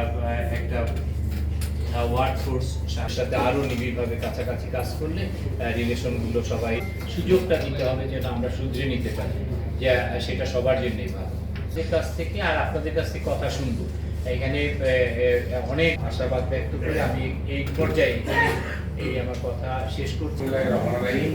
আহ, একটা work force সাথে আরও নিবিড়ভাবে কাছাকাছি কাজ করলে রিলেশনগুলো সবাই সুযোগটা দিতে হবে যেন আমরা শুধরে নিতে পারি যে সেটা সবার জন্যই ভালো। আপনাদের কাছ থেকে আর আপনাদের কাছ থেকে কথা শুনব। এখানে অনেক আশাবাদ ব্যক্ত করে আমি এই পর্যায়ে এই আমার কথা শেষ করছি। বিসমিল্লাহির রহমানির রহিম।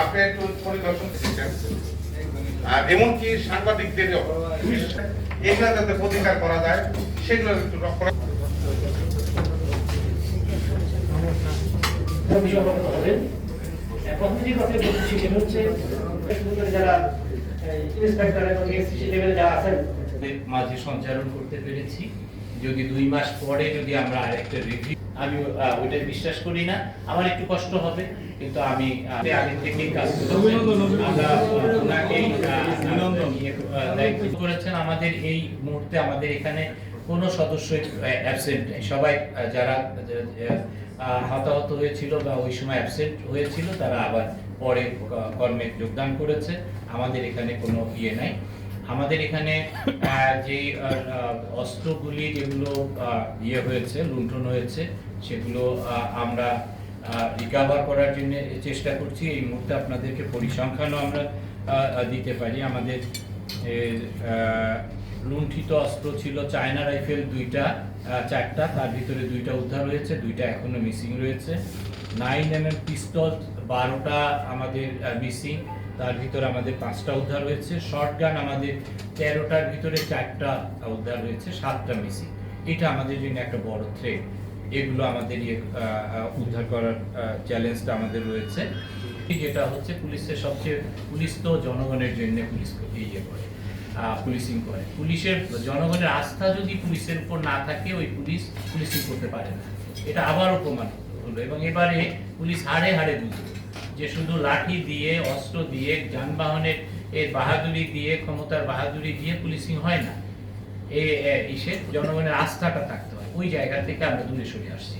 আপনি একটু পরিদর্শন আর এমনকি সাংবাদিকদের এগুলো যাতে প্রতিকার করা যায় সেগুলো একটু হবেন প্রথমে যে কথা বলছি সেটা হচ্ছে যারা ইন্সপেক্টর এবং এসসি লেভেলে যারা আছেন মাঝে সঞ্চালন করতে পেরেছি। যদি দুই মাস পরে যদি আমরা আরেকটা রিভিউ আমি ওইটা বিশ্বাস করি না। আমার একটু কষ্ট হবে কিন্তু আমি আগে থেকেই কাজ ইয়ে, করেছেন। আমাদের এই মুহূর্তে আমাদের এখানে কোনো সদস্যই অ্যাবসেন্ট নেই। সবাই যারা হতাহত হয়েছিল বা ওই সময় অ্যাবসেন্ট হয়েছিল তারা আবার পরে কর্মে যোগদান করেছে। আমাদের এখানে কোনো ইয়ে নাই। আমাদের এখানে যে অস্ত্রগুলি যেগুলো ইয়ে হয়েছে, লুণ্ঠন হয়েছে, সেগুলো আমরা রিকাভার করার জন্য চেষ্টা করছি। এই মুহূর্তে আপনাদেরকে পরিসংখ্যানও আমরা দিতে পারি। আমাদের লুণ্ঠিত অস্ত্র ছিল চায়না রাইফেল দুইটা চারটা, তার ভিতরে দুইটা উদ্ধার হয়েছে, দুইটা এখনও মিসিং রয়েছে। নাইন এম এম পিস্তল বারোটা আমাদের মিসিং তার ভিতরে আমাদের পাঁচটা উদ্ধার হয়েছে। শর্ট গান আমাদের তেরোটার ভিতরে চারটা উদ্ধার হয়েছে, সাতটা মিসিং। এটা আমাদের জন্য একটা বড় থ্রেড এগুলো আমাদের ইয়ে উদ্ধার করার চ্যালেঞ্জটা আমাদের রয়েছে। যেটা হচ্ছে পুলিশের সবচেয়ে, পুলিশ তো জনগণের জন্য পুলিশ ইয়ে করে পুলিশিং করে। পুলিশের, জনগণের আস্থা যদি পুলিশের উপর না থাকে, ওই পুলিশ পুলিশিং করতে পারে না। এটা আবারও প্রমাণ হলো। এবং এবারে পুলিশ হাড়ে হাড়ে বুঝলো যে শুধু লাঠি দিয়ে, অস্ত্র দিয়ে যানবাহনের এর বাহাদুরি দিয়ে, ক্ষমতার বাহাদুরি দিয়ে পুলিশিং হয় না। এ, ইসে জনগণের আস্থাটা থাকতে হয়। ওই জায়গা থেকে আমরা দূরে সরে আসছি।